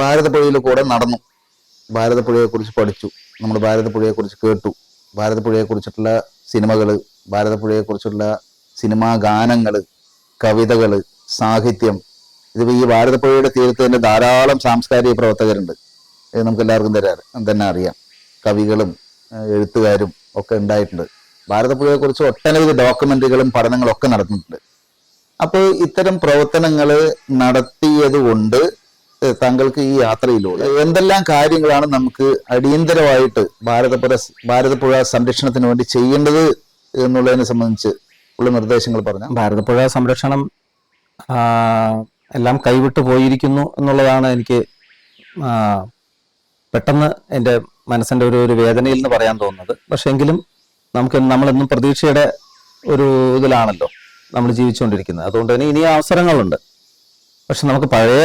ഭാരതപ്പുഴയിൽ കൂടെ നടന്നു. ഭാരതപ്പുഴയെക്കുറിച്ച് പഠിച്ചു. നമ്മൾ ഭാരതപ്പുഴയെക്കുറിച്ച് കേട്ടു. ഭാരതപ്പുഴയെക്കുറിച്ചിട്ടുള്ള സിനിമകൾ ഭാരതപ്പുഴയെക്കുറിച്ചുള്ള സിനിമാ ഗാനങ്ങൾ കവിതകൾ സാഹിത്യം. ഇതിപ്പോൾ ഈ ഭാരതപ്പുഴയുടെ തീരത്ത് തന്നെ ധാരാളം സാംസ്കാരിക പ്രവർത്തകരുണ്ട്. നമുക്ക് എല്ലാവർക്കും തരാ തന്നെ അറിയാം. കവികളും എഴുത്തുകാരും ഒക്കെ ഉണ്ടായിട്ടുണ്ട്. ഭാരതപ്പുഴയെക്കുറിച്ച് ഒട്ടനവധി ഡോക്യുമെന്ററികളും പഠനങ്ങളും ഒക്കെ നടന്നിട്ടുണ്ട്. അപ്പോൾ ഇത്തരം പ്രവർത്തനങ്ങൾ നടത്തിയത് കൊണ്ട് താങ്കൾക്ക് ഈ യാത്രയിലൂടെ എന്തെല്ലാം കാര്യങ്ങളാണ് നമുക്ക് അടിയന്തരമായിട്ട് ഭാരതപ്പുഴ ഭാരതപ്പുഴ സംരക്ഷണത്തിന് വേണ്ടി ചെയ്യേണ്ടത് എന്നുള്ളതിനെ സംബന്ധിച്ച് ഉള്ള നിർദ്ദേശങ്ങൾ പറഞ്ഞു? ഭാരതപ്പുഴ സംരക്ഷണം എല്ലാം കൈവിട്ടു പോയിരിക്കുന്നു എന്നുള്ളതാണ് എനിക്ക് പെട്ടെന്ന് എന്റെ മനസ്സിന്റെ ഒരു ഒരു വേദനയിൽ നിന്ന് പറയാൻ തോന്നുന്നത്. പക്ഷേ എങ്കിലും നമുക്ക് നമ്മളെന്നും പ്രതീക്ഷയുടെ ഒരു ഇതിലാണല്ലോ നമ്മൾ ജീവിച്ചുകൊണ്ടിരിക്കുന്നത്. അതുകൊണ്ട് തന്നെ ഇനി അവസരങ്ങളുണ്ട്. പക്ഷെ നമുക്ക് പഴയ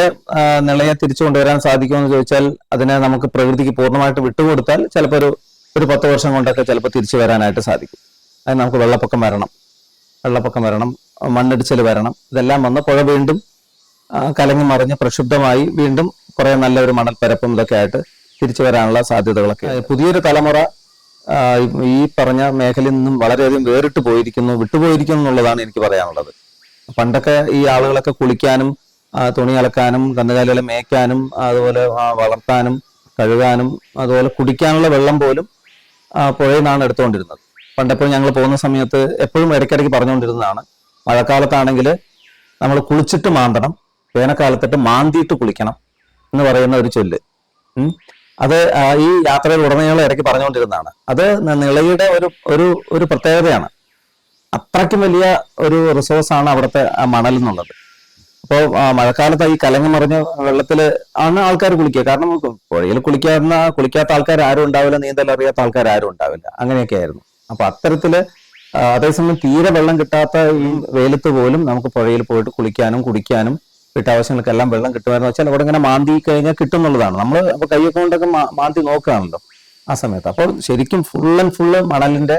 നിലയെ തിരിച്ചു കൊണ്ടുവരാൻ സാധിക്കുമെന്ന് ചോദിച്ചാൽ അതിനെ നമുക്ക് പ്രകൃതിക്ക് പൂർണമായിട്ട് വിട്ടുകൊടുത്താൽ ചിലപ്പോൾ ഒരു ഒരു പത്ത് വർഷം കൊണ്ടൊക്കെ ചിലപ്പോൾ തിരിച്ചു വരാനായിട്ട് സാധിക്കും. അത് നമുക്ക് വെള്ളപ്പൊക്കം വരണം. വെള്ളപ്പൊക്കം വരണം മണ്ണിടിച്ചിൽ വരണം. ഇതെല്ലാം വന്ന് പുഴ വീണ്ടും കലങ്ങി മറിഞ്ഞ് പ്രക്ഷുബ്ധമായി വീണ്ടും കുറെ നല്ലൊരു മണൽപ്പരപ്പും ഇതൊക്കെ ആയിട്ട് തിരിച്ചു വരാനുള്ള സാധ്യതകളൊക്കെ പുതിയൊരു തലമുറ ഈ പറഞ്ഞ മേഖലയിൽ നിന്നും വളരെയധികം വേറിട്ട് പോയിരിക്കുന്നു വിട്ടുപോയിരിക്കുന്നു എന്നുള്ളതാണ് എനിക്ക് പറയാനുള്ളത്. പണ്ടൊക്കെ ഈ ആളുകളൊക്കെ കുളിക്കാനും തുണി അലക്കാനും കന്നുകാലികളെ മേയ്ക്കാനും അതുപോലെ വളർത്താനും കഴുകാനും അതുപോലെ കുടിക്കാനുള്ള വെള്ളം പോലും പുഴയിൽ നിന്നാണ് എടുത്തുകൊണ്ടിരുന്നത്. പണ്ടെപ്പോഴും ഞങ്ങൾ പോകുന്ന സമയത്ത് എപ്പോഴും ഇടയ്ക്കിടയ്ക്ക് പറഞ്ഞുകൊണ്ടിരുന്നതാണ് മഴക്കാലത്താണെങ്കിൽ നമ്മൾ കുളിച്ചിട്ട് മാന്തണം വേനൽക്കാലത്തിട്ട് മാന്തിയിട്ട് കുളിക്കണം എന്ന് പറയുന്ന ഒരു ചൊല്ല്. അത് ഈ യാത്രയിൽ ഉടനീളം ഇടയ്ക്ക് പറഞ്ഞുകൊണ്ടിരുന്നതാണ്. അത് നിളയുടെ ഒരു ഒരു ഒരു പ്രത്യേകതയാണ്. അത്രയ്ക്കും വലിയ ഒരു റിസോഴ്സാണ് അവിടുത്തെ മണൽ എന്നുള്ളത്. അപ്പോൾ മഴക്കാലത്ത് ഈ കലങ്ങ മറിഞ്ഞ വെള്ളത്തിൽ ആണ് ആൾക്കാർ കുളിക്കുക. കാരണം പുഴയിൽ കുളിക്കാവുന്ന കുളിക്കാത്ത ആൾക്കാർ ആരും ഉണ്ടാവില്ല നീന്തൽ അറിയാത്ത ആൾക്കാർ ആരും ഉണ്ടാവില്ല. അങ്ങനെയൊക്കെ ആയിരുന്നു. അപ്പൊ അത്തരത്തിൽ അതേസമയം തീരെ വെള്ളം കിട്ടാത്ത ഈ വെയിലത്ത് പോലും നമുക്ക് പുഴയിൽ പോയിട്ട് കുളിക്കാനും കുടിക്കാനും വീട്ടാവശ്യങ്ങൾക്കെല്ലാം വെള്ളം കിട്ടുമായിരുന്നു. വെച്ചാൽ അവിടെ ഇങ്ങനെ മാന്തി കഴിഞ്ഞാൽ കിട്ടും എന്നുള്ളതാണ് നമ്മൾ അപ്പൊ കൈയൊക്കെ കൊണ്ടൊക്കെ മാന്തി നോക്കുകയാണല്ലോ ആ സമയത്ത്. അപ്പോൾ ശരിക്കും ഫുൾ ആൻഡ് ഫുള്ള് മണലിന്റെ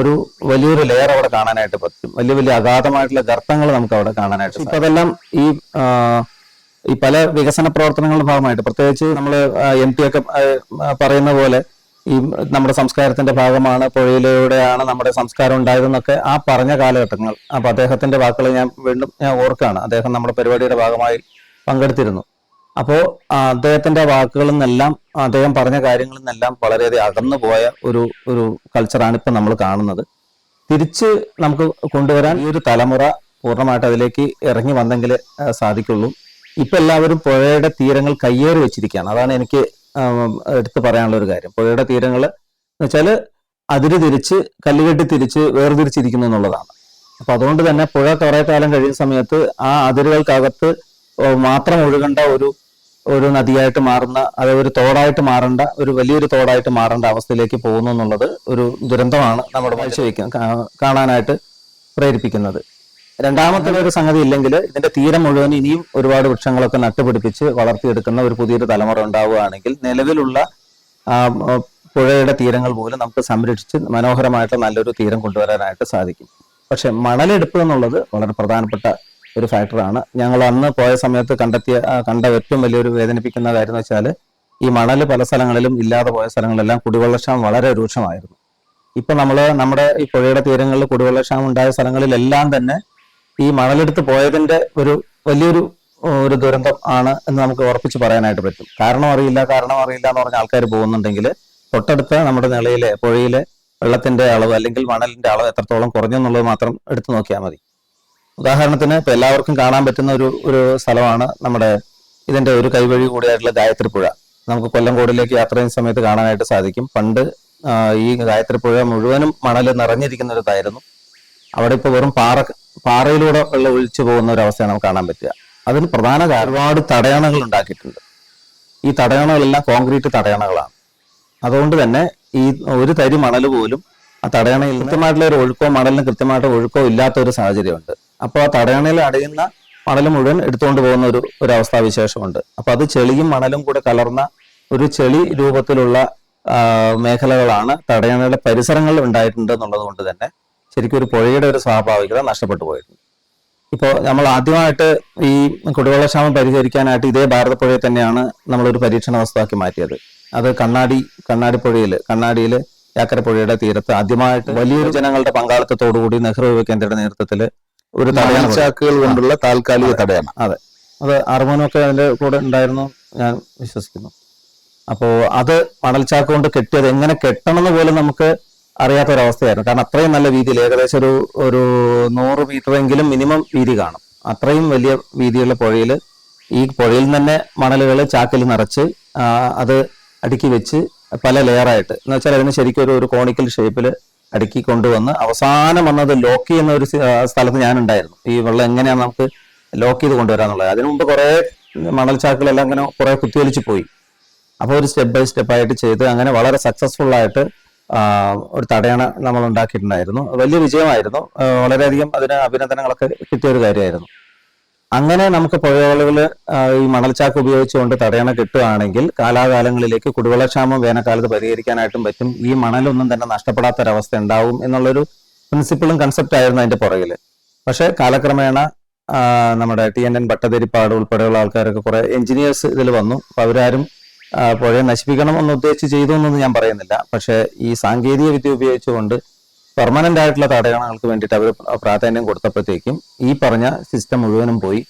ഒരു വലിയൊരു ലെയർ അവിടെ കാണാനായിട്ട് പറ്റും. വലിയ വലിയ അഗാധമായിട്ടുള്ള ഗർത്തങ്ങൾ നമുക്ക് അവിടെ കാണാനായിട്ട് ഇപ്പൊ അതെല്ലാം ഈ ഈ പല വികസന പ്രവർത്തനങ്ങളുടെ ഭാഗമായിട്ട് പ്രത്യേകിച്ച് നമ്മൾ എം പി ഒക്കെ പറയുന്ന പോലെ ഈ നമ്മുടെ സംസ്കാരത്തിന്റെ ഭാഗമാണ് പുഴയിലൂടെയാണ് നമ്മുടെ സംസ്കാരം ഉണ്ടായതെന്നൊക്കെ ആ പറഞ്ഞ കാലഘട്ടങ്ങൾ. അപ്പൊ അദ്ദേഹത്തിന്റെ വാക്കുകൾ ഞാൻ വീണ്ടും ഞാൻ ഓർക്കാണ് അദ്ദേഹം നമ്മുടെ പരിപാടിയുടെ ഭാഗമായി പങ്കെടുത്തിരുന്നു. അപ്പോ അദ്ദേഹത്തിന്റെ വാക്കുകളിൽ നിന്നെല്ലാം അദ്ദേഹം പറഞ്ഞ കാര്യങ്ങളിൽ നിന്നെല്ലാം വളരെയധികം അകന്നു പോയ ഒരു ഒരു കൾച്ചറാണ് ഇപ്പൊ നമ്മൾ കാണുന്നത്. തിരിച്ച് നമുക്ക് കൊണ്ടുവരാൻ ഈ ഒരു തലമുറ പൂർണമായിട്ട് അതിലേക്ക് ഇറങ്ങി വന്നെങ്കിൽ സാധിക്കുള്ളൂ. ഇപ്പൊ എല്ലാവരും പുഴയുടെ തീരങ്ങൾ കയ്യേറി വെച്ചിരിക്കുകയാണ്. അതാണ് എനിക്ക് എടുത്തു പറയാനുള്ള ഒരു കാര്യം. പുഴയുടെ തീരങ്ങൾ എന്ന് വെച്ചാൽ അതിര് തിരിച്ച് കല്ലുകെട്ടി തിരിച്ച് വേർതിരിച്ചിരിക്കുന്നു എന്നുള്ളതാണ്. അപ്പൊ അതുകൊണ്ട് തന്നെ പുഴ കുറെ കാലം കഴിയുന്ന സമയത്ത് ആ അതിരുകൾക്കകത്ത് മാത്രം ഒഴുകേണ്ട ഒരു ഒരു നദിയായിട്ട് മാറുന്ന അത് ഒരു തോടായിട്ട് മാറേണ്ട ഒരു വലിയൊരു തോടായിട്ട് മാറേണ്ട അവസ്ഥയിലേക്ക് പോകുന്നു എന്നുള്ളത് ഒരു ദുരന്തമാണ് നമ്മുടെ കാഴ്ച വയ്ക്കാൻ കാണാനായിട്ട് പ്രേരിപ്പിക്കുന്നത്. രണ്ടാമത്തെ ഒരു സംഗതി ഇല്ലെങ്കിൽ ഇതിന്റെ തീരം മുഴുവൻ ഇനിയും ഒരുപാട് വൃക്ഷങ്ങളൊക്കെ നട്ടുപിടിപ്പിച്ച് വളർത്തിയെടുക്കുന്ന ഒരു പുതിയൊരു തലമുറ ഉണ്ടാവുകയാണെങ്കിൽ നിലവിലുള്ള പുഴയുടെ തീരങ്ങൾ പോലും നമുക്ക് സംരക്ഷിച്ച് മനോഹരമായിട്ട് നല്ലൊരു തീരം കൊണ്ടുവരാനായിട്ട് സാധിക്കും. പക്ഷെ മണലെടുപ്പ് എന്നുള്ളത് വളരെ പ്രധാനപ്പെട്ട ഒരു ഫാക്ടറാണ് ഞങ്ങൾ അന്ന് പോയ സമയത്ത് കണ്ടെത്തിയ കണ്ട ഏറ്റവും വലിയൊരു വേദനിപ്പിക്കുന്ന കാര്യം എന്ന് വെച്ചാൽ ഈ മണൽ പല സ്ഥലങ്ങളിലും ഇല്ലാതെ പോയ സ്ഥലങ്ങളിലെല്ലാം കുടിവെള്ളക്ഷാമം വളരെ രൂക്ഷമായിരുന്നു. ഇപ്പൊ നമ്മൾ നമ്മുടെ ഈ പുഴയുടെ തീരങ്ങളിൽ കുടിവെള്ളക്ഷാമം ഉണ്ടായ സ്ഥലങ്ങളിലെല്ലാം തന്നെ ഈ മണലെടുത്ത് പോയതിന്റെ ഒരു വലിയൊരു ഒരു ദുരന്തം ആണ് എന്ന് നമുക്ക് ഉറപ്പിച്ച് പറയാനായിട്ട് പറ്റും. കാരണം അറിയില്ല കാരണം അറിയില്ല എന്ന് പറഞ്ഞ ആൾക്കാർ പോകുന്നുണ്ടെങ്കിൽ തൊട്ടടുത്ത് നമ്മുടെ നിളയിലെ പുഴയിലെ വെള്ളത്തിന്റെ അളവ് അല്ലെങ്കിൽ മണലിന്റെ അളവ് എത്രത്തോളം കുറഞ്ഞു എന്നുള്ളത് മാത്രം എടുത്തു നോക്കിയാൽ മതി. ഉദാഹരണത്തിന് ഇപ്പൊ എല്ലാവർക്കും കാണാൻ പറ്റുന്ന ഒരു ഒരു സ്ഥലമാണ് നമ്മുടെ ഇതിന്റെ ഒരു കൈവഴി കൂടിയായിട്ടുള്ള ഗായത്രി പുഴ നമുക്ക് കൊല്ലംകോടിലേക്ക് യാത്ര ചെയ്യുന്ന സമയത്ത് കാണാനായിട്ട് സാധിക്കും. പണ്ട് ഈ ഗായത്രി പുഴ മുഴുവനും മണൽ നിറഞ്ഞിരിക്കുന്ന ഒരു ഇതായിരുന്നു അവിടെ ഇപ്പോൾ വെറും പാറ പാറയിലൂടെ ഉള്ള ഒഴിച്ചു പോകുന്ന ഒരു അവസ്ഥയാണ് നമുക്ക് കാണാൻ പറ്റുക. അതിന് പ്രധാന ഒരുപാട് തടയണകൾ ഉണ്ടാക്കിയിട്ടുണ്ട്. ഈ തടയണകളെല്ലാം കോൺക്രീറ്റ് തടയണകളാണ്. അതുകൊണ്ട് തന്നെ ഈ ഒരു തരി മണൽ പോലും ആ തടയണയിൽ കൃത്യമായിട്ടുള്ള ഒരു ഒഴുക്കോ മണലിന് കൃത്യമായിട്ട് ഒഴുക്കോ ഇല്ലാത്ത ഒരു സാഹചര്യമുണ്ട്. അപ്പോൾ ആ തടയണയിൽ അടയുന്ന മണൽ മുഴുവൻ എടുത്തുകൊണ്ട് പോകുന്ന ഒരു ഒരു അവസ്ഥാവിശേഷമുണ്ട്. അപ്പോൾ അത് ചെളിയും മണലും കൂടെ കലർന്ന ഒരു ചെളി രൂപത്തിലുള്ള മേഖലകളാണ് തടയണയുടെ പരിസരങ്ങളിൽ ഉണ്ടായിട്ടുണ്ട് എന്നുള്ളത് കൊണ്ട് തന്നെ ശരിക്കും ഒരു പുഴയുടെ ഒരു സ്വാഭാവികത നഷ്ടപ്പെട്ടു പോയിട്ടുണ്ട്. ഇപ്പോൾ നമ്മൾ ആദ്യമായിട്ട് ഈ കുടിവെള്ളക്ഷാമം പരിഹരിക്കാനായിട്ട് ഇതേ ഭാരതപ്പുഴയെ തന്നെയാണ് നമ്മളൊരു പരീക്ഷണ വസ്തുവാക്കി മാറ്റിയത്. അത് കണ്ണാടി കണ്ണാടി പുഴയിൽ കണ്ണാടിയിൽ യാക്കര പുഴയുടെ തീരത്ത് ആദ്യമായിട്ട് വലിയൊരു ജനങ്ങളുടെ പങ്കാളിത്തത്തോടുകൂടി നെഹ്റു യുവ കേന്ദ്രയുടെ നേതൃത്വത്തിൽ ഒരു തടയാണ് ചാക്കുകൾ കൊണ്ടുള്ള താൽക്കാലിക തടയാണ്. അതെ. അത് അർമോനൊക്കെ അതിന്റെ കൂടെ ഉണ്ടായിരുന്നു ഞാൻ വിശ്വസിക്കുന്നു. അപ്പോ അത് മണൽച്ചാക്ക് കൊണ്ട് കെട്ടിയത് എങ്ങനെ കെട്ടണം എന്ന് പോലും നമുക്ക് അറിയാത്ത ഒരവസ്ഥയായിരുന്നു കാരണം അത്രയും നല്ല വീതിയിൽ ഏകദേശം ഒരു ഒരു നൂറ് മീറ്റർ എങ്കിലും മിനിമം വീതി കാണും. അത്രയും വലിയ വീതിയുള്ള പുഴയിൽ ഈ പുഴയിൽ തന്നെ മണലുകൾ ചാക്കിൽ നിറച്ച് അത് അടുക്കി വെച്ച് പല ലെയറായിട്ട് എന്ന് വെച്ചാൽ അതിന് ശരിക്കും ഒരു ഒരു കോണിക്കൽ ഷേപ്പിൽ അടുക്കി കൊണ്ടുവന്ന് അവസാനം വന്നത് ലോക്ക് ചെയ്യുന്ന ഒരു സ്ഥലത്ത് ഞാൻ ഉണ്ടായിരുന്നു ഈ വെള്ളം എങ്ങനെയാണ് നമുക്ക് ലോക്ക് ചെയ്ത് കൊണ്ടുവരാന്നുള്ളത്? അതിനു മുമ്പ് കുറെ മണൽ ചാക്കുകളെല്ലാം അങ്ങനെ കുറെ കുത്തിയൊലിച്ച് പോയി. അപ്പോൾ ഒരു സ്റ്റെപ്പ് ബൈ സ്റ്റെപ്പ് ആയിട്ട് ചെയ്ത് അങ്ങനെ വളരെ സക്സസ്ഫുൾ ആയിട്ട് ഒരു തടയണ നമ്മൾ ഉണ്ടാക്കിയിട്ടുണ്ടായിരുന്നു. വലിയ വിജയമായിരുന്നു. വളരെയധികം അതിന് അഭിനന്ദനങ്ങളൊക്കെ കിട്ടിയ ഒരു കാര്യമായിരുന്നു. അങ്ങനെ നമുക്ക് പുഴകളിൽ ഈ മണൽച്ചാക്ക് ഉപയോഗിച്ചുകൊണ്ട് തടയണ കിട്ടുകയാണെങ്കിൽ കാലാകാലങ്ങളിലേക്ക് കുടിവെള്ളക്ഷാമം വേനൽക്കാലത്ത് പരിഹരിക്കാനായിട്ടും പറ്റും. ഈ മണലൊന്നും തന്നെ നഷ്ടപ്പെടാത്തൊരവസ്ഥ ഉണ്ടാവും എന്നുള്ളൊരു പ്രിൻസിപ്പിളും കൺസെപ്റ്റ് ആയിരുന്നു അതിന്റെ പുറകിൽ പക്ഷേ കാലക്രമേണ നമ്മുടെ ടി എൻ എൻ ഭട്ടതിരിപ്പാട് ഉൾപ്പെടെയുള്ള ആൾക്കാരൊക്കെ കുറെ എഞ്ചിനീയേഴ്സ് ഇതിൽ വന്നു. അപ്പൊ അവരാരും പുഴയെ നശിപ്പിക്കണം എന്ന് ഉദ്ദേശിച്ച് ചെയ്തു എന്നൊന്നും ഞാൻ പറയുന്നില്ല. പക്ഷേ ഈ സാങ്കേതിക വിദ്യ ഉപയോഗിച്ചുകൊണ്ട് പെർമനന്റ് ആയിട്ടുള്ള തടയണങ്ങൾക്ക് വേണ്ടിയിട്ട് അവർ പ്രാധാന്യം കൊടുത്തപ്പോഴത്തേക്കും ഈ പറഞ്ഞ സിസ്റ്റം മുഴുവനും പോയി.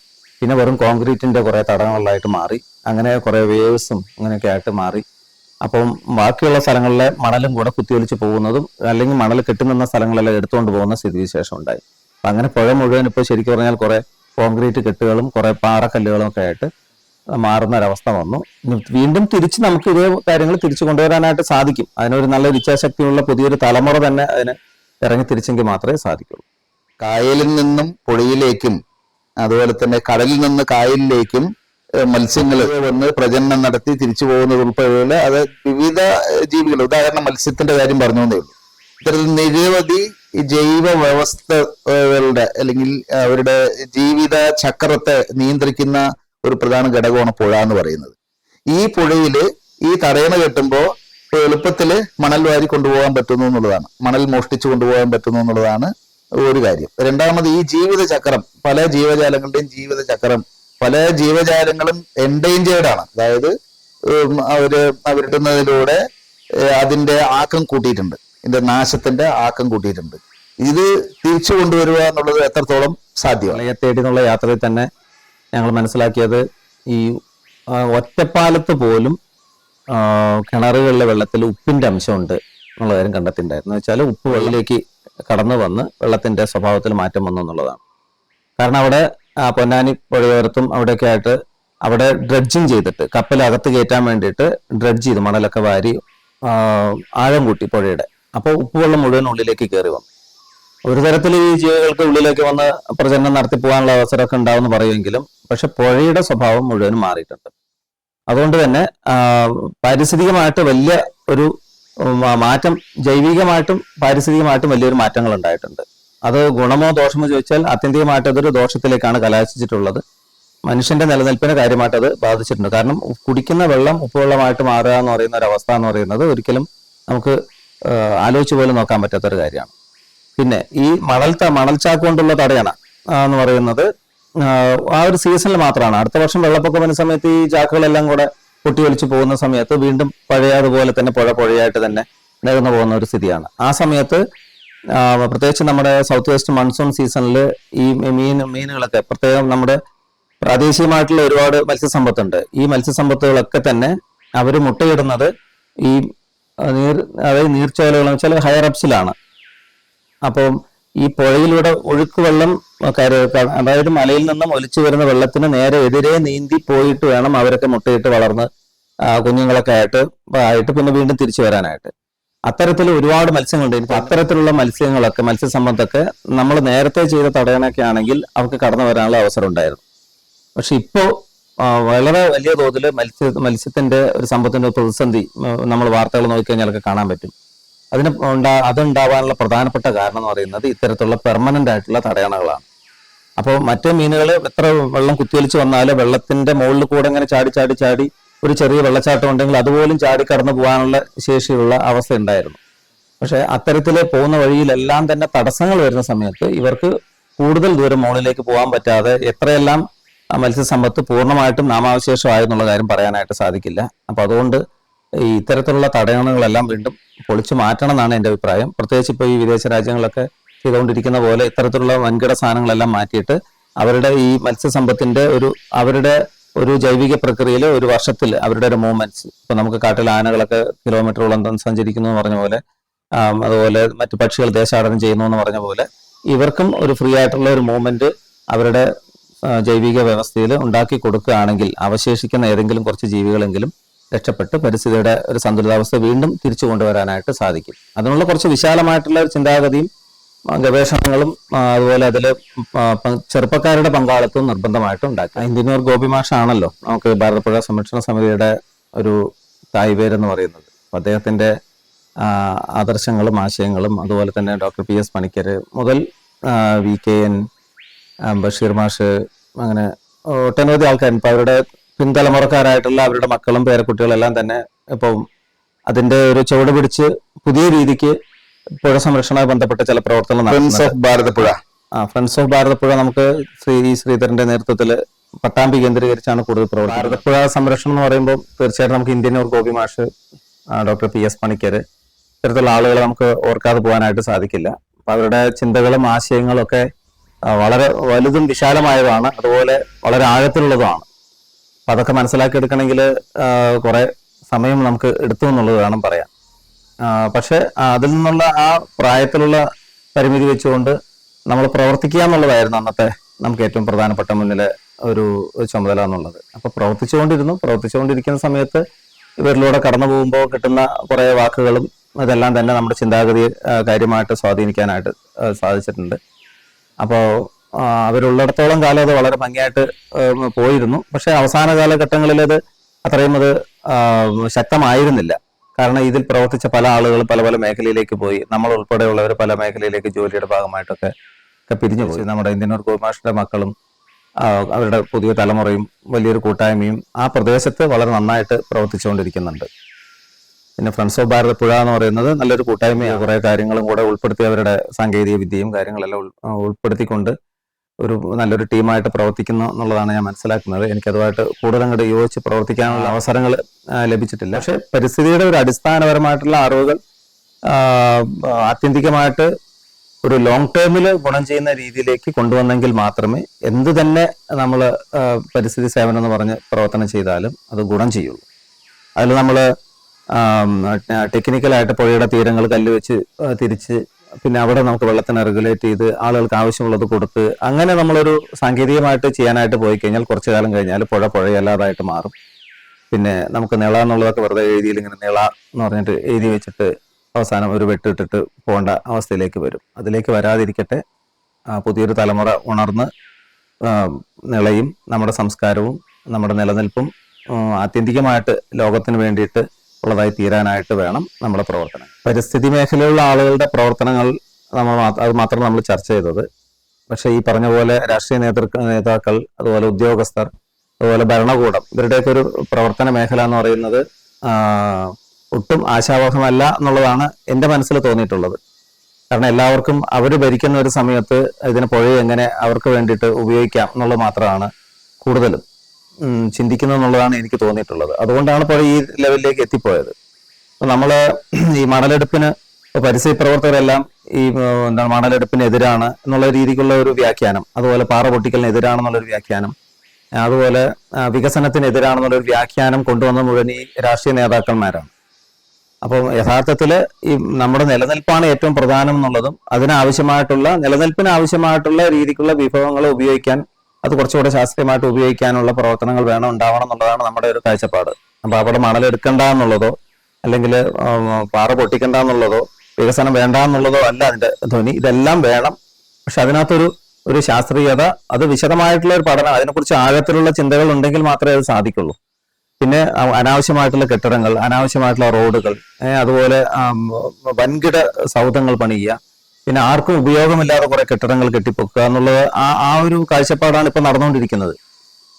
പിന്നെ വെറും കോൺക്രീറ്റിന്റെ കുറെ തടങ്ങളിലായിട്ട് മാറി. അങ്ങനെ കുറെ വേവ്സും അങ്ങനെയൊക്കെ ആയിട്ട് മാറി. അപ്പം ബാക്കിയുള്ള സ്ഥലങ്ങളിലെ മണലും കൂടെ കുത്തിയൊലിച്ച് പോകുന്നതും അല്ലെങ്കിൽ മണൽ കെട്ടിനിന്ന സ്ഥലങ്ങളെല്ലാം എടുത്തുകൊണ്ട് പോകുന്ന സ്ഥിതിവിശേഷം ഉണ്ടായി. അപ്പൊ അങ്ങനെ പുഴ മുഴുവൻ ഇപ്പോൾ ശരിക്കും പറഞ്ഞാൽ കുറെ കോൺക്രീറ്റ് കെട്ടുകളും കുറെ പാറക്കല്ലുകളും ഒക്കെ ആയിട്ട് മാറുന്ന ഒരവസ്ഥ വന്നു വീണ്ടും തിരിച്ച് നമുക്ക് ഇതേ കാര്യങ്ങൾ തിരിച്ചു കൊണ്ടുവരാനായിട്ട് സാധിക്കും. അതിനൊരു നല്ല ഇച്ഛാശക്തിയുള്ള പുതിയൊരു തലമുറ തന്നെ അതിന് ഇറങ്ങി തിരിച്ചെങ്കിൽ മാത്രമേ സാധിക്കുള്ളൂ. കായലിൽ നിന്നും പുഴയിലേക്കും അതുപോലെ തന്നെ കടലിൽ നിന്ന് കായലിലേക്കും മത്സ്യങ്ങൾ വന്ന് പ്രജനനം നടത്തി തിരിച്ചു പോകുന്നത് ഉൾപ്പെടെയുള്ള അത് വിവിധ ജീവികൾ ഉദാഹരണം മത്സ്യത്തിന്റെ കാര്യം പറഞ്ഞു എന്നേ ഉള്ളൂ. ഇത്തരത്തിൽ നിരവധി ജൈവ വ്യവസ്ഥകളുടെ അല്ലെങ്കിൽ അവരുടെ ജീവിത ചക്രത്തെ നിയന്ത്രിക്കുന്ന ഒരു പ്രധാന ഘടകമാണ് പുഴ എന്ന് പറയുന്നത്. ഈ പുഴയിൽ ഈ തടയണ കെട്ടുമ്പോൾ എളുപ്പത്തിൽ മണൽ വാരി കൊണ്ടുപോകാൻ പറ്റുന്നു എന്നുള്ളതാണ്. മണൽ മോഷ്ടിച്ചു കൊണ്ടുപോകാൻ പറ്റുന്നു എന്നുള്ളതാണ് ഒരു കാര്യം. രണ്ടാമത് ഈ ജീവിത ചക്രം പല ജീവജാലങ്ങളുടെയും ജീവിത ചക്രം പല ജീവജാലങ്ങളും എൻഡേഞ്ചേർഡ് ആണ്. അതായത് അവർ അവരിടുന്നതിലൂടെ അതിന്റെ ആക്കം കൂട്ടിയിട്ടുണ്ട്. ഇതിന്റെ നാശത്തിന്റെ ആക്കം കൂട്ടിയിട്ടുണ്ട്. ഇത് തിരിച്ചു കൊണ്ടുവരിക എന്നുള്ളത് എത്രത്തോളം സാധ്യമാണ്? പ്രളയെ തേടി എന്നുള്ള യാത്രയിൽ തന്നെ ഞങ്ങൾ മനസ്സിലാക്കിയത് ഈ ഒറ്റപ്പാലത്ത് പോലും കിണറുകളിലെ വെള്ളത്തിൽ ഉപ്പിന്റെ അംശമുണ്ട് എന്നുള്ള കാര്യം കണ്ടെത്തിണ്ടായിരുന്നു എന്ന് വെച്ചാൽ ഉപ്പ് വെള്ളത്തിലേക്ക് കടന്നു വന്ന് വെള്ളത്തിന്റെ സ്വഭാവത്തിൽ മാറ്റം വന്നു എന്നുള്ളതാണ്. കാരണം അവിടെ പൊന്നാനി പുഴയോരത്തും അവിടെയൊക്കെ ആയിട്ട് അവിടെ ഡ്രഡ്ജിങ് ചെയ്തിട്ട് കപ്പൽ അകത്ത് കയറ്റാൻ വേണ്ടിയിട്ട് ഡ്രഡ്ജ് ചെയ്ത് മണലൊക്കെ വാരി ആഴം കൂട്ടി പുഴയുടെ. അപ്പോൾ ഉപ്പുവെള്ളം മുഴുവൻ ഉള്ളിലേക്ക് കയറി വന്നു. ഒരു തരത്തിൽ ഈ ജീവികൾക്ക് ഉള്ളിലേക്ക് വന്ന് പ്രചരണം നടത്തി പോകാനുള്ള അവസരമൊക്കെ ഉണ്ടാവുമെന്ന് പറയുമെങ്കിലും പക്ഷെ പുഴയുടെ സ്വഭാവം മുഴുവനും മാറിയിട്ടുണ്ട്. അതുകൊണ്ട് തന്നെ പാരിസ്ഥിതികമായിട്ട് വലിയ ഒരു മാറ്റം ജൈവികമായിട്ടും പാരിസ്ഥിതികമായിട്ടും വലിയൊരു മാറ്റങ്ങൾ ഉണ്ടായിട്ടുണ്ട്. അത് ഗുണമോ ദോഷമോ ചോദിച്ചാൽ ആത്യന്തികമായിട്ട് അതൊരു ദോഷത്തിലേക്കാണ് കലാശിച്ചിട്ടുള്ളത്. മനുഷ്യന്റെ നിലനിൽപ്പിന് കാര്യമായിട്ട് അത് ബാധിച്ചിട്ടുണ്ട്. കാരണം കുടിക്കുന്ന വെള്ളം ഉപ്പുവെള്ളമായിട്ട് മാറുക എന്ന് പറയുന്ന ഒരു അവസ്ഥ എന്ന് പറയുന്നത് ഒരിക്കലും നമുക്ക് ആലോചിച്ച് പോലും നോക്കാൻ പറ്റാത്തൊരു കാര്യമാണ്. പിന്നെ ഈ മണൽ മണൽച്ചാക്ക് കൊണ്ടുള്ള തടയണ എന്ന് പറയുന്നത് ആ, ഒരു സീസണിൽ മാത്രമാണ് അടുത്ത വർഷം വെള്ളപ്പൊക്കം വരുന്ന സമയത്ത് ഈ ചാക്കുകളെല്ലാം കൂടെ പൊട്ടിയൊലിച്ച് പോകുന്ന സമയത്ത് വീണ്ടും പഴയ അതുപോലെ തന്നെ പുഴ പുഴയായിട്ട് തന്നെ നികന്നു പോകുന്ന ഒരു സ്ഥിതിയാണ്. ആ സമയത്ത് പ്രത്യേകിച്ച് നമ്മുടെ സൗത്ത് വെസ്റ്റ് മൺസൂൺ സീസണിൽ ഈ മീൻ മീനുകളൊക്കെ പ്രത്യേകം നമ്മുടെ പ്രാദേശികമായിട്ടുള്ള ഒരുപാട് മത്സ്യസമ്പത്തുണ്ട്. ഈ മത്സ്യസമ്പത്തുകളൊക്കെ തന്നെ അവർ മുട്ടയിടുന്നത് ഈ നീർ അതായത് നീർച്ചോലകൾ വെച്ചാൽ ഹയർ അപ്സിലാണ് അപ്പം ഈ പുഴയിലൂടെ ഒഴുക്ക് വെള്ളം അതായത് മലയിൽ നിന്നും ഒലിച്ചു വരുന്ന വെള്ളത്തിന് നേരെ എതിരെ നീന്തി പോയിട്ട് വേണം അവരൊക്കെ മുട്ടയിട്ട് വളർന്ന് കുഞ്ഞുങ്ങളൊക്കെ ആയിട്ട് ആയിട്ട് പിന്നെ വീണ്ടും തിരിച്ചു വരാനായിട്ട്. അത്തരത്തിൽ ഒരുപാട് മത്സ്യങ്ങളുണ്ട്. എനിക്ക് അത്തരത്തിലുള്ള മത്സ്യങ്ങളൊക്കെ മത്സ്യസമ്പത്തൊക്കെ നമ്മൾ നേരത്തെ ചെയ്ത തടയണൊക്കെ ആണെങ്കിൽ അവർക്ക് കടന്നു വരാനുള്ള അവസരം ഉണ്ടായിരുന്നു. പക്ഷെ ഇപ്പോ വളരെ വലിയ തോതിൽ മത്സ്യ മത്സ്യത്തിന്റെ ഒരു സമ്പത്തിന്റെ പ്രതിസന്ധി നമ്മൾ വാർത്തകൾ നോക്കിക്കഴിഞ്ഞാലൊക്കെ കാണാൻ പറ്റും. അതിന് ഉണ്ടാ അതുണ്ടാവാനുള്ള പ്രധാനപ്പെട്ട കാരണം എന്ന് പറയുന്നത് ഇത്തരത്തിലുള്ള പെർമനന്റ് ആയിട്ടുള്ള തടയണകളാണ്. അപ്പോൾ മറ്റേ മീനുകൾ എത്ര വെള്ളം കുത്തിയൊലിച്ച് വന്നാലും വെള്ളത്തിന്റെ മുകളിൽ കൂടെ ഇങ്ങനെ ചാടി ചാടി ചാടി ഒരു ചെറിയ വെള്ളച്ചാട്ടം ഉണ്ടെങ്കിൽ അതുപോലും ചാടി കടന്നു പോകാനുള്ള ശേഷിയുള്ള അവസ്ഥ ഉണ്ടായിരുന്നു. പക്ഷെ അത്തരത്തിൽ പോകുന്ന വഴിയിലെല്ലാം തന്നെ തടസ്സങ്ങൾ വരുന്ന സമയത്ത് ഇവർക്ക് കൂടുതൽ ദൂരം മുകളിലേക്ക് പോകാൻ പറ്റാതെ എത്രയെല്ലാം മത്സ്യസമ്പത്ത് പൂർണമായിട്ടും നാമാവശേഷമായെന്നുള്ള കാര്യം പറയാനായിട്ട് സാധിക്കില്ല. അപ്പൊ അതുകൊണ്ട് ഈ ഇത്തരത്തിലുള്ള തടയണങ്ങളെല്ലാം വീണ്ടും പൊളിച്ചു മാറ്റണം എന്നാണ് എന്റെ അഭിപ്രായം. പ്രത്യേകിച്ച് ഇപ്പോൾ ഈ വിദേശ രാജ്യങ്ങളൊക്കെ ചെയ്തുകൊണ്ടിരിക്കുന്ന പോലെ ഇത്തരത്തിലുള്ള വൻകിട സാധനങ്ങളെല്ലാം മാറ്റിയിട്ട് അവരുടെ ഈ മത്സ്യസമ്പത്തിന്റെ ഒരു അവരുടെ ഒരു ജൈവിക പ്രക്രിയയിൽ ഒരു വർഷത്തിൽ അവരുടെ ഒരു മൂവ്മെന്റ്സ് ഇപ്പൊ നമുക്ക് കാട്ടിൽ ആനകളൊക്കെ കിലോമീറ്ററോളം സഞ്ചരിക്കുന്നു എന്ന് പറഞ്ഞ പോലെ അതുപോലെ മറ്റു പക്ഷികൾ ദേശാടനം ചെയ്യുന്നു എന്ന് പറഞ്ഞ പോലെ ഇവർക്കും ഒരു ഫ്രീ ആയിട്ടുള്ള ഒരു മൂവ്മെന്റ് അവരുടെ ജൈവിക വ്യവസ്ഥയിൽ ഉണ്ടാക്കി കൊടുക്കുകയാണെങ്കിൽ അവശേഷിക്കുന്ന ഏതെങ്കിലും കുറച്ച് ജീവികളെങ്കിലും രക്ഷപ്പെട്ട് പരിസ്ഥിതിയുടെ ഒരു സന്തുലിതാവസ്ഥ വീണ്ടും തിരിച്ചു കൊണ്ടുവരാനായിട്ട് സാധിക്കും. അതിനുള്ള കുറച്ച് വിശാലമായിട്ടുള്ള ഒരു ചിന്താഗതിയും ഗവേഷണങ്ങളും അതുപോലെ അതിൽ ചെറുപ്പക്കാരുടെ പങ്കാളിത്തവും നിർബന്ധമായിട്ടും ഉണ്ടാക്കുക. ഇന്ത്യനൂർ ഗോപി മാഷാണല്ലോ നമുക്ക് ഭാരതപ്പുഴ സംരക്ഷണ സമിതിയുടെ ഒരു തായ്പേരെന്ന് പറയുന്നത്. അപ്പം അദ്ദേഹത്തിന്റെ ആദർശങ്ങളും ആശയങ്ങളും അതുപോലെ തന്നെ ഡോക്ടർ പി എസ് പണിക്കർ മുതൽ വി കെ എൻ ബഷീർ മാഷ് അങ്ങനെ ഒട്ടനവധി ആൾക്കാർ ഇപ്പം അവരുടെ പിൻതലമുറക്കാരായിട്ടുള്ള അവരുടെ മക്കളും പേരക്കുട്ടികളും എല്ലാം തന്നെ ഇപ്പം അതിന്റെ ഒരു ചുവട് പിടിച്ച് പുതിയ രീതിക്ക് പുഴ സംരക്ഷണവുമായി ബന്ധപ്പെട്ട ചില പ്രവർത്തനങ്ങൾ ഫ്രണ്ട്സ്. ഓഫ് ഭാരതപ്പുഴ ആ ഫ്രണ്ട്സ് ഓഫ് ഭാരതപ്പുഴ നമുക്ക് ശ്രീ. ശ്രീധരന്റെ നേതൃത്വത്തിൽ പട്ടാമ്പി കേന്ദ്രീകരിച്ചാണ് കൂടുതൽ പ്രവർത്തനം ഭാരതപ്പുഴ സംരക്ഷണം എന്ന് പറയുമ്പോൾ തീർച്ചയായിട്ടും നമുക്ക് ഇന്ത്യൻ ഗോപി മാഷ് ഡോക്ടർ പി എസ് പണിക്കർ ഇത്തരത്തിലുള്ള ആളുകളെ നമുക്ക് ഓർക്കാതെ പോകാനായിട്ട് സാധിക്കില്ല അപ്പൊ അവരുടെ ചിന്തകളും ആശയങ്ങളും ഒക്കെ വളരെ വലുതും വിശാലമായതാണ് അതുപോലെ വളരെ ആഴത്തിലുള്ളതുമാണ് അപ്പൊ അതൊക്കെ മനസ്സിലാക്കിയെടുക്കണമെങ്കിൽ കുറേ സമയം നമുക്ക് എടുത്തു എന്നുള്ളത് വേണം പറയാൻ. ആ, പക്ഷെ അതിൽ നിന്നുള്ള ആ പ്രായത്തിലുള്ള പരിമിതി വെച്ചുകൊണ്ട് നമ്മൾ പ്രവർത്തിക്കുക എന്നുള്ളതായിരുന്നു അന്നത്തെ നമുക്ക് ഏറ്റവും പ്രധാനപ്പെട്ട മുന്നിലെ ഒരു ചുമതല എന്നുള്ളത്. അപ്പൊ പ്രവർത്തിച്ചുകൊണ്ടിരുന്നു. പ്രവർത്തിച്ചുകൊണ്ടിരിക്കുന്ന സമയത്ത് ഇവരിലൂടെ കടന്നു പോകുമ്പോൾ കിട്ടുന്ന കുറേ വാക്കുകളും ഇതെല്ലാം തന്നെ നമ്മുടെ ചിന്താഗതിയെ കാര്യമായിട്ട് സ്വാധീനിക്കാനായിട്ട് സാധിച്ചിട്ടുണ്ട്. അപ്പോൾ അവരുള്ളിടത്തോളം കാലം അത് വളരെ ഭംഗിയായിട്ട് പോയിരുന്നു. പക്ഷെ അവസാന കാലഘട്ടങ്ങളിൽ അത് അത്രയും അത് ശക്തമായിരുന്നില്ല. കാരണം ഇതിൽ പ്രവർത്തിച്ച പല ആളുകൾ പല പല മേഖലയിലേക്ക് പോയി. നമ്മൾ ഉൾപ്പെടെയുള്ളവർ പല മേഖലയിലേക്ക് ജോലിയുടെ ഭാഗമായിട്ടൊക്കെ ഒക്കെ പിരിഞ്ഞു പോയി. നമ്മുടെ ഇന്ത്യൻ ഗോമാഷിന്റെ മക്കളും അവരുടെ പുതിയ തലമുറയും വലിയൊരു കൂട്ടായ്മയും ആ പ്രദേശത്ത് വളരെ നന്നായിട്ട് പ്രവർത്തിച്ചുകൊണ്ടിരിക്കുന്നുണ്ട്. പിന്നെ ഫ്രണ്ട്സ് ഓഫ് ഭാരതപ്പുഴ എന്ന് പറയുന്നത് നല്ലൊരു കൂട്ടായ്മയാണ്. കുറേ കാര്യങ്ങളും കൂടെ ഉൾപ്പെടുത്തി അവരുടെ സാങ്കേതിക വിദ്യയും കാര്യങ്ങളെല്ലാം ഉൾപ്പെടുത്തിക്കൊണ്ട് ഒരു നല്ലൊരു ടീമായിട്ട് പ്രവർത്തിക്കുന്നു എന്നുള്ളതാണ് ഞാൻ മനസ്സിലാക്കുന്നത്. എനിക്ക് അതുമായിട്ട് കൂടുതൽ അങ്ങോട്ട് യോജിച്ച് പ്രവർത്തിക്കാനുള്ള അവസരങ്ങൾ ലഭിച്ചിട്ടില്ല. പക്ഷെ പരിസ്ഥിതിയുടെ ഒരു അടിസ്ഥാനപരമായിട്ടുള്ള അറിവുകൾ ആത്യന്തികമായിട്ട് ഒരു ലോങ് ടേമിൽ ഗുണം ചെയ്യുന്ന രീതിയിലേക്ക് കൊണ്ടുവന്നെങ്കിൽ മാത്രമേ എന്ത് തന്നെ നമ്മൾ പരിസ്ഥിതി സേവനം എന്ന് പറഞ്ഞ് പ്രവർത്തനം ചെയ്താലും അത് ഗുണം ചെയ്യുള്ളൂ. അതിൽ നമ്മൾ ടെക്നിക്കലായിട്ട് പുഴയുടെ തീരങ്ങൾ കല്ല് വെച്ച് തിരിച്ച് പിന്നെ അവിടെ നമുക്ക് വെള്ളത്തിന് റെഗുലേറ്റ് ചെയ്ത് ആളുകൾക്ക് ആവശ്യമുള്ളത് കൊടുത്ത് അങ്ങനെ നമ്മളൊരു സാങ്കേതികമായിട്ട് ചെയ്യാനായിട്ട് പോയി കഴിഞ്ഞാൽ കുറച്ചു കാലം കഴിഞ്ഞാൽ പുഴ പുഴയല്ലാതായിട്ട് മാറും. പിന്നെ നമുക്ക് നിള എന്നുള്ളതൊക്കെ വെറുതെ എഴുതിയിൽ ഇങ്ങനെ നിള എന്ന് പറഞ്ഞിട്ട് എഴുതി വെച്ചിട്ട് അവസാനം ഒരു വെട്ടിട്ടിട്ട് പോകേണ്ട അവസ്ഥയിലേക്ക് വരും. അതിലേക്ക് വരാതിരിക്കട്ടെ പുതിയൊരു തലമുറ ഉണർന്ന് നിളയും നമ്മുടെ സംസ്കാരവും നമ്മുടെ നിലനിൽപ്പും ആത്യന്തികമായിട്ട് ലോകത്തിന് വേണ്ടിയിട്ട് ഉള്ളതായി തീരാനായിട്ട് വേണം നമ്മുടെ പ്രവർത്തനം. പരിസ്ഥിതി മേഖലയിലുള്ള ആളുകളുടെ പ്രവർത്തനങ്ങൾ നമ്മൾ അത് മാത്രം നമ്മൾ ചർച്ച ചെയ്തത്. പക്ഷേ ഈ പറഞ്ഞ പോലെ രാഷ്ട്രീയ നേതൃ നേതാക്കൾ അതുപോലെ ഉദ്യോഗസ്ഥർ അതുപോലെ ഭരണകൂടം ഇവരുടെയൊക്കെ ഒരു പ്രവർത്തന മേഖല എന്ന് പറയുന്നത് ഒട്ടും ആശാവഹമല്ല എന്നുള്ളതാണ് എന്റെ മനസ്സിൽ തോന്നിയിട്ടുള്ളത്. കാരണം എല്ലാവർക്കും അവർ ഭരിക്കുന്ന ഒരു സമയത്ത് ഇതിനെ പുഴ എങ്ങനെ അവർക്ക് വേണ്ടിയിട്ട് ഉപയോഗിക്കാം എന്നുള്ളത് മാത്രമാണ് കൂടുതലും. ചിന്തിക്കുന്നത് എന്നുള്ളതാണ് എനിക്ക് തോന്നിയിട്ടുള്ളത്. അതുകൊണ്ടാണ് ഇപ്പോൾ ഈ ലെവലിലേക്ക് എത്തിപ്പോയത്. നമ്മൾ ഈ മണലെടുപ്പിന് പരിസ്ഥിതി പ്രവർത്തകരെല്ലാം ഈ എന്താണ് മണലെടുപ്പിനെതിരാണ് എന്നുള്ള രീതിക്കുള്ള ഒരു വ്യാഖ്യാനം അതുപോലെ പാറ പൊട്ടിക്കലിനെതിരാണെന്നുള്ള ഒരു വ്യാഖ്യാനം അതുപോലെ വികസനത്തിനെതിരാണെന്നുള്ള ഒരു വ്യാഖ്യാനം കൊണ്ടുവന്ന മുഴുവൻ ഈ രാഷ്ട്രീയ നേതാക്കന്മാരാണ്. അപ്പം യഥാർത്ഥത്തിൽ ഈ നമ്മുടെ നിലനിൽപ്പാണ് ഏറ്റവും പ്രധാനം എന്നുള്ളതും അതിനാവശ്യമായിട്ടുള്ള നിലനിൽപ്പിന് ആവശ്യമായിട്ടുള്ള രീതിക്കുള്ള വിഭവങ്ങൾ ഉപയോഗിക്കാൻ അത് കുറച്ചുകൂടെ ശാസ്ത്രീയമായിട്ട് ഉപയോഗിക്കാനുള്ള പ്രവർത്തനങ്ങൾ വേണം ഉണ്ടാവണം എന്നുള്ളതാണ് നമ്മുടെ ഒരു കാഴ്ചപ്പാട്. അപ്പൊ അവിടെ മണൽ എടുക്കണ്ട എന്നുള്ളതോ അല്ലെങ്കിൽ പാറ പൊട്ടിക്കണ്ട എന്നുള്ളതോ വികസനം വേണ്ട എന്നുള്ളതോ അല്ല അതിന്റെ ധ്വനി. ഇതെല്ലാം വേണം. പക്ഷെ അതിനകത്തൊരു ഒരു ശാസ്ത്രീയത അത് വിശദമായിട്ടുള്ള ഒരു പഠനം അതിനെക്കുറിച്ച് ആഴത്തിലുള്ള ചിന്തകൾ ഉണ്ടെങ്കിൽ മാത്രമേ അത് സാധിക്കുള്ളൂ. പിന്നെ അനാവശ്യമായിട്ടുള്ള കെട്ടിടങ്ങൾ അനാവശ്യമായിട്ടുള്ള റോഡുകൾ അതുപോലെ വൻകിട സൗധങ്ങൾ പണിയുക പിന്നെ ആർക്കും ഉപയോഗമില്ലാതെ കുറെ കെട്ടിടങ്ങൾ കെട്ടിപ്പൊക്കുക എന്നുള്ളത് ആ ആ ഒരു കാഴ്ചപ്പാടാണ് ഇപ്പൊ നടന്നുകൊണ്ടിരിക്കുന്നത്.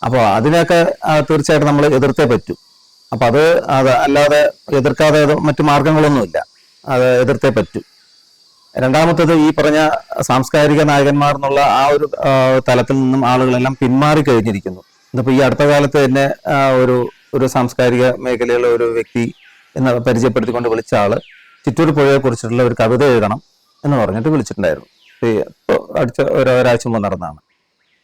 അപ്പോൾ അതിനെയൊക്കെ ആ, തീർച്ചയായിട്ടും നമ്മൾ എതിർത്തേ പറ്റൂ. അപ്പൊ അത് അത് അല്ലാതെ എതിർക്കാതെ മറ്റു മാർഗങ്ങളൊന്നുമില്ല. അത് എതിർത്തേ പറ്റൂ. രണ്ടാമത്തത് ഈ പറഞ്ഞ സാംസ്കാരിക നായകന്മാർ എന്നുള്ള ആ ഒരു തലത്തിൽ നിന്നും ആളുകളെല്ലാം പിന്മാറി കഴിഞ്ഞിരിക്കുന്നു. ഇന്നിപ്പോ ഈ അടുത്ത കാലത്ത് തന്നെ ഒരു ഒരു സാംസ്കാരിക മേഖലയിലെ ഒരു വ്യക്തി എന്ന് പരിചയപ്പെടുത്തിക്കൊണ്ട് വിളിച്ച ആൾ ചിറ്റൂർ പുഴയെ കുറിച്ചിട്ടുള്ള ഒരു കവിത എഴുതണം. എന്ന് പറഞ്ഞിട്ട് വിളിച്ചിട്ടുണ്ടായിരുന്നു. അടുത്ത ഒരു ഒരാഴ്ച മുമ്പ് നടന്നതാണ്.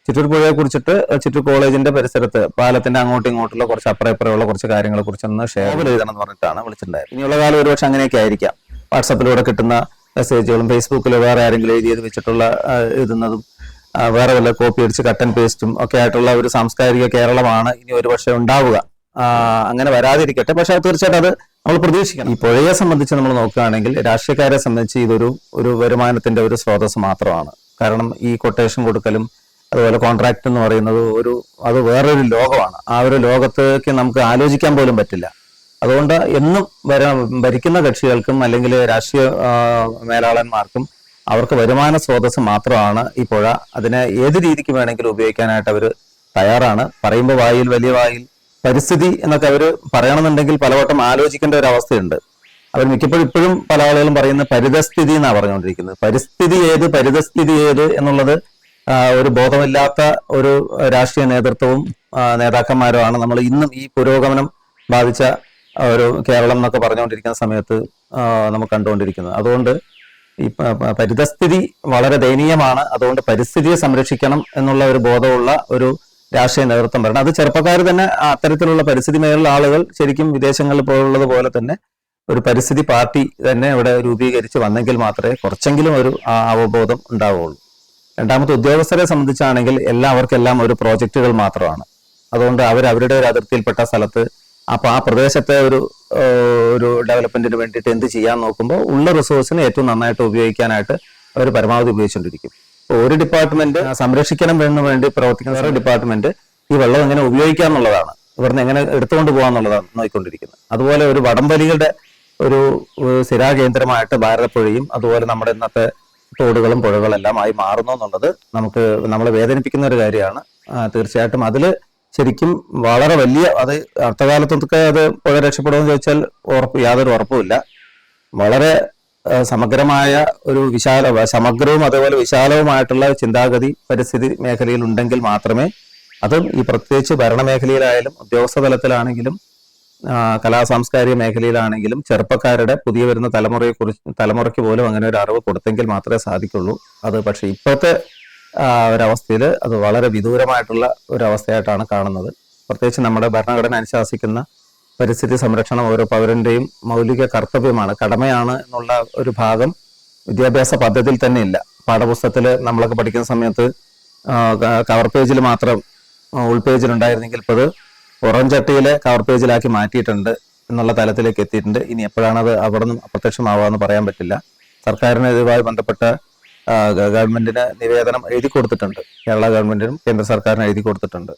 ചിറ്റൂർ പുഴയെ കുറിച്ചിട്ട് ചിറ്റൂർ കോളേജിന്റെ പരിസരത്ത് പാലത്തിന്റെ അങ്ങോട്ടും ഇങ്ങോട്ടുള്ള കുറച്ച് അപ്പുറം ഇപ്പുറമുള്ള കുറച്ച് കാര്യങ്ങളെ കുറിച്ചൊന്ന് ഷെയർ എഴുതണം എന്ന് പറഞ്ഞിട്ടാണ് വിളിച്ചിട്ടുണ്ടായത്. ഇനിയുള്ള കാലം ഒരുപക്ഷെ അങ്ങനെയൊക്കെ ആയിരിക്കാം. വാട്സപ്പിലൂടെ കിട്ടുന്ന മെസ്സേജുകളും ഫേസ്ബുക്കിൽ വേറെ ആരെങ്കിലും എഴുതിയത് വെച്ചിട്ടുള്ള എഴുതുന്നതും വേറെ വല്ല കോപ്പി അടിച്ച് കട്ടൻ പേസ്റ്റും ഒക്കെ ആയിട്ടുള്ള ഒരു സാംസ്കാരിക കേരളമാണ് ഇനി ഒരുപക്ഷെ ഉണ്ടാവുക. അങ്ങനെ വരാതിരിക്കട്ടെ. പക്ഷെ തീർച്ചയായിട്ടും അത് നമ്മൾ പ്രതീക്ഷിക്കണം. ഈ പുഴയെ സംബന്ധിച്ച് നമ്മൾ നോക്കുകയാണെങ്കിൽ രാഷ്ട്രീയക്കാരെ സംബന്ധിച്ച് ഇതൊരു ഒരു വരുമാനത്തിന്റെ ഒരു സ്രോതസ് മാത്രമാണ്. കാരണം ഈ കൊട്ടേഷൻ കൊടുക്കലും അതുപോലെ കോൺട്രാക്ട് എന്ന് പറയുന്നത് ഒരു അത് വേറൊരു ലോകമാണ്. ആ ഒരു ലോകത്തേക്ക് നമുക്ക് ആലോചിക്കാൻ പോലും പറ്റില്ല. അതുകൊണ്ട് എന്നും വര ഭരിക്കുന്ന കക്ഷികൾക്കും അല്ലെങ്കിൽ രാഷ്ട്രീയ മേലാളന്മാർക്കും അവർക്ക് വരുമാന സ്രോതസ് മാത്രമാണ് ഈ പുഴ. അതിനെ ഏത് രീതിക്ക് വേണമെങ്കിലും ഉപയോഗിക്കാനായിട്ട് അവർ തയ്യാറാണ്. പറയുമ്പോൾ വായിൽ വലിയ വായിൽ പരിസ്ഥിതി എന്നൊക്കെ അവർ പറയണമെന്നുണ്ടെങ്കിൽ പലവട്ടം ആലോചിക്കേണ്ട ഒരു അവസ്ഥയുണ്ട്. അവർ മിക്കപ്പോഴും ഇപ്പോഴും പല ആളുകളും പറയുന്ന പരിതസ്ഥിതി എന്നാണ് പറഞ്ഞുകൊണ്ടിരിക്കുന്നത്. പരിസ്ഥിതി ഏത് പരിതസ്ഥിതി ഏത് എന്നുള്ളത് ഒരു ബോധമില്ലാത്ത ഒരു രാഷ്ട്രീയ നേതൃത്വവും നേതാക്കന്മാരുമാണ്. നമ്മൾ ഇന്നും ഈ പുരോഗമനം ബാധിച്ച ഒരു കേരളം എന്നൊക്കെ പറഞ്ഞുകൊണ്ടിരിക്കുന്ന സമയത്ത് നമ്മൾ കണ്ടുകൊണ്ടിരിക്കുന്നത്. അതുകൊണ്ട് ഈ പരിതസ്ഥിതി വളരെ ദയനീയമാണ്. അതുകൊണ്ട് പരിസ്ഥിതിയെ സംരക്ഷിക്കണം എന്നുള്ള ഒരു ബോധമുള്ള ഒരു രാഷ്ട്രീയ നേതൃത്വം വരണം. അത് ചെറുപ്പക്കാർ തന്നെ അത്തരത്തിലുള്ള പരിസ്ഥിതി മേഖല ആളുകൾ ശരിക്കും വിദേശങ്ങളിൽ പോലുള്ളത് പോലെ തന്നെ ഒരു പരിസ്ഥിതി പാർട്ടി തന്നെ ഇവിടെ രൂപീകരിച്ച് വന്നെങ്കിൽ മാത്രമേ കുറച്ചെങ്കിലും ഒരു അവബോധം ഉണ്ടാവുകയുള്ളൂ. രണ്ടാമത്തെ ഉദ്യോഗസ്ഥരെ സംബന്ധിച്ചാണെങ്കിൽ എല്ലാവർക്കെല്ലാം ഒരു പ്രോജക്റ്റുകൾ മാത്രമാണ്. അതുകൊണ്ട് അവർ അവരുടെ ഒരു അതിർത്തിയിൽപ്പെട്ട സ്ഥലത്ത് അപ്പൊ ആ പ്രദേശത്തെ ഒരു ഒരു ഡെവലപ്മെന്റിന് വേണ്ടിയിട്ട് എന്ത് ചെയ്യാൻ നോക്കുമ്പോൾ ഉള്ള റിസോഴ്സിനെ ഏറ്റവും നന്നായിട്ട് ഉപയോഗിക്കാനായിട്ട് അവർ പരമാവധി ഉപയോഗിച്ചുകൊണ്ടിരിക്കും. ഒരു ഡിപ്പാർട്ട്മെന്റ് സംരക്ഷിക്കണം എന്ന് വേണ്ടി പ്രവർത്തിക്കുന്ന ഒരു ഡിപ്പാർട്ട്മെന്റ് ഈ വെള്ളം എങ്ങനെ ഉപയോഗിക്കാം എന്നുള്ളതാണ്. ഇവിടുന്ന് എങ്ങനെ എടുത്തുകൊണ്ട് പോകാന്നുള്ളതാണ് നോക്കിക്കൊണ്ടിരിക്കുന്നത്. അതുപോലെ ഒരു വടംവലികളുടെ ഒരു സ്ഥിരാകേന്ദ്രമായിട്ട് ഭാരതപ്പുഴയും അതുപോലെ നമ്മുടെ ഇന്നത്തെ തോടുകളും പുഴകളും എല്ലാം ആയി മാറുന്നു എന്നുള്ളത് നമുക്ക് നമ്മളെ വേദനിപ്പിക്കുന്ന ഒരു കാര്യമാണ്. തീർച്ചയായിട്ടും അതിൽ ശരിക്കും വളരെ വലിയ അത് അടുത്ത കാലത്തൊക്കെ അത് പുഴ രക്ഷപ്പെടുമെന്ന് ചോദിച്ചാൽ ഉറപ്പ് യാതൊരു ഉറപ്പുമില്ല. വളരെ സമഗ്രമായ ഒരു വിശാല സമഗ്രവും അതേപോലെ വിശാലവുമായിട്ടുള്ള ചിന്താഗതി പരിസ്ഥിതി മേഖലയിൽ ഉണ്ടെങ്കിൽ മാത്രമേ അതും ഈ പ്രത്യേകിച്ച് ഭരണമേഖലയിലായാലും ഉദ്യോഗസ്ഥ തലത്തിലാണെങ്കിലും കലാ സാംസ്കാരിക മേഖലയിലാണെങ്കിലും ചെറുപ്പക്കാരുടെ പുതിയ വരുന്ന തലമുറയെ കുറിച്ച് തലമുറയ്ക്ക് പോലും അങ്ങനെ ഒരു അറിവ് കൊടുത്തെങ്കിൽ മാത്രമേ സാധിക്കുള്ളൂ. അത് പക്ഷേ ഇപ്പോഴത്തെ ഒരവസ്ഥയിൽ അത് വളരെ വിദൂരമായിട്ടുള്ള ഒരവസ്ഥയായിട്ടാണ് കാണുന്നത്. പ്രത്യേകിച്ച് നമ്മുടെ ഭരണഘടന അനുശാസിക്കുന്ന പരിസ്ഥിതി സംരക്ഷണം ഓരോ പൗരന്റെയും മൗലിക കർത്തവ്യമാണ്. കടമയാണ് എന്നുള്ള ഒരു ഭാഗം വിദ്യാഭ്യാസ പദ്ധതിയിൽ തന്നെ ഇല്ല. പാഠപുസ്തകത്തിൽ നമ്മളൊക്കെ പഠിക്കുന്ന സമയത്ത് കവർ പേജിൽ മാത്രം ഉണ്ടായിരുന്നെങ്കിൽ ഇപ്പോൾ അത് പുറം ചട്ടിയിലെ കവർ പേജിലാക്കി മാറ്റിയിട്ടുണ്ട് എന്നുള്ള തലത്തിലേക്ക് എത്തിയിട്ടുണ്ട്. ഇനി എപ്പോഴാണ് അത് അവിടെ നിന്നും അപ്രത്യക്ഷമാവാന്ന് പറയാൻ പറ്റില്ല. സർക്കാരിന് ഇതുമായി ബന്ധപ്പെട്ട ഗവൺമെന്റിന് നിവേദനം എഴുതി കൊടുത്തിട്ടുണ്ട്. കേരള ഗവൺമെന്റിനും കേന്ദ്ര സർക്കാരിനും എഴുതി കൊടുത്തിട്ടുണ്ട്.